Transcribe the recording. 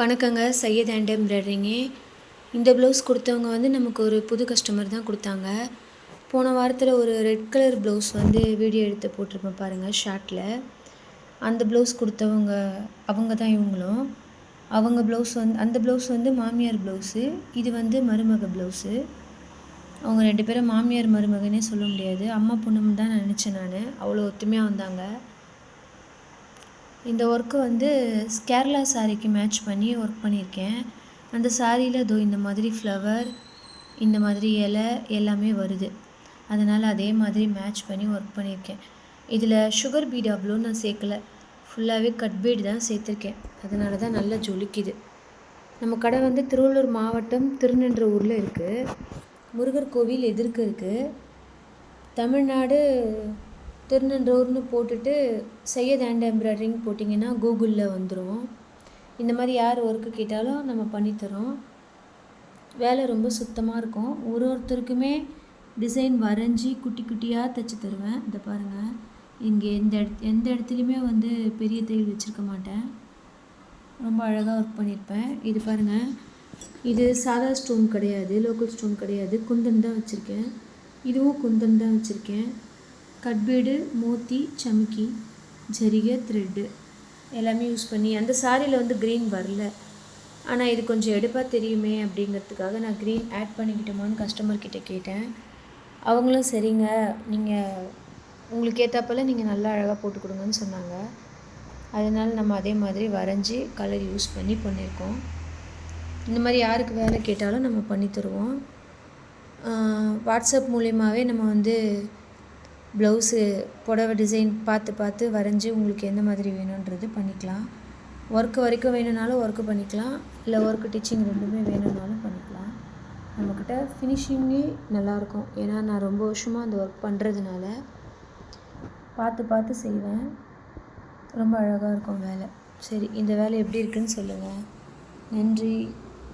வணக்கங்க. சையத் ஹேண்ட் எம்ப்ராய்டரிங்க இந்த ப்ளவுஸ் கொடுத்தவங்க வந்து நமக்கு ஒரு புது கஸ்டமர் தான் கொடுத்தாங்க. போன வாரத்தில் ஒரு ரெட் கலர் ப்ளவுஸ் வந்து வீடியோ எடுத்து போட்டிருப்பேன் பாருங்கள் ஷார்ட்டில் அந்த ப்ளவுஸ் கொடுத்தவங்க அவங்க தான் இவங்களும். அவங்க ப்ளவுஸ் வந்து அந்த ப்ளவுஸ் வந்து மாமியார் ப்ளவுஸு இது வந்து மருமக ப்ளவுஸு அவங்க ரெண்டு பேரும் மாமியார் மருமகனே சொல்ல முடியாது. அம்மா பொண்ணுன்னு தான் நினச்சேன் நான். அவ்வளோ ஒத்துமையாக வந்தாங்க. இந்த ஒர்க்கு வந்து கேரளா சாரீக்கு மேட்ச் பண்ணி ஒர்க் பண்ணியிருக்கேன். அந்த சாரியில் இதோ இந்த மாதிரி ஃப்ளவர் இந்த மாதிரி இலை எல்லாமே வருது. அதனால் அதே மாதிரி மேட்ச் பண்ணி ஒர்க் பண்ணியிருக்கேன். இதில் சுகர் பீட் அவ்வளோ நான் சேர்க்கல. ஃபுல்லாகவே கட் பீடு தான் சேர்த்துருக்கேன். அதனால தான் நல்லா ஜொலிக்குது. நம்ம கடை வந்து திருவள்ளூர் மாவட்டம் திருநின்ற ஊரில் இருக்குது முருகர் கோவில் எதிர்க்கு இருக்குது தமிழ்நாடு திருநன்றூர்னு போட்டுட்டு சையத் ஹேண்ட் எம்ப்ராய்டரிங் போட்டிங்கன்னா கூகுளில் வந்துடும் இந்த மாதிரி யார் ஒர்க்கு கேட்டாலும் நம்ம பண்ணித்தரோம் வேலை ரொம்ப சுத்தமாக இருக்கும். ஒரு ஒருத்தருக்குமே டிசைன் வரைஞ்சி குட்டி குட்டியாக தைச்சி தருவேன். இதை பாருங்கள் இங்கே எந்த இடத் எந்த இடத்துலையுமே வந்து பெரிய தையல் வச்சுருக்க மாட்டேன். ரொம்ப அழகாக ஒர்க் பண்ணியிருப்பேன் இது பாருங்கள் இது சாதா ஸ்டோன் கிடையாது. லோக்கல் ஸ்டோன் கிடையாது. குந்தன் தான் வச்சுருக்கேன். இதுவும் குந்தன் தான் வச்சுருக்கேன். கட்பீடு மோத்தி சமிக்கி ஜரிகை த்ரெட்டு. எல்லாமே யூஸ் பண்ணி அந்த சாரியில் வந்து க்ரீன் வரல. ஆனால் இது கொஞ்சம் எடுப்பாக தெரியுமே அப்படிங்கிறதுக்காக நான் க்ரீன் ஆட் பண்ணிக்கிட்டோமான்னு கஸ்டமர்கிட்ட கேட்டேன். அவங்களும் சரிங்க நீங்கள் உங்களுக்கு ஏற்றாப்பில் நீங்கள் நல்லா அழகாக போட்டு கொடுங்கன்னு சொன்னாங்க. அதனால் நம்ம அதே மாதிரி வரைஞ்சி கலர் யூஸ் பண்ணி பண்ணியிருக்கோம். இந்த மாதிரி யாருக்கு வேலை கேட்டாலும் நம்ம பண்ணி தருவோம். வாட்ஸ்அப் மூலியமாகவே நம்ம வந்து ப்ளவுஸு புடவை டிசைன் பார்த்து பார்த்து வரைஞ்சி உங்களுக்கு எந்த மாதிரி வேணுன்றது பண்ணிக்கலாம். ஒர்க்கு வரைக்கும் வேணும்னாலும் ஒர்க்கு பண்ணிக்கலாம். இல்லை ஒர்க்கு டிச்சிங் ரெண்டுமே வேணும்னாலும் பண்ணிக்கலாம். நம்மக்கிட்ட ஃபினிஷிங்கே நல்லாயிருக்கும். ஏன்னா நான் ரொம்ப வருஷமாக அந்த ஒர்க் பண்ணுறதுனால பார்த்து பார்த்து செய்வேன். ரொம்ப அழகாக இருக்கும் வேலை. சரி இந்த வேலை எப்படி இருக்குன்னு சொல்லுங்கள் நன்றி.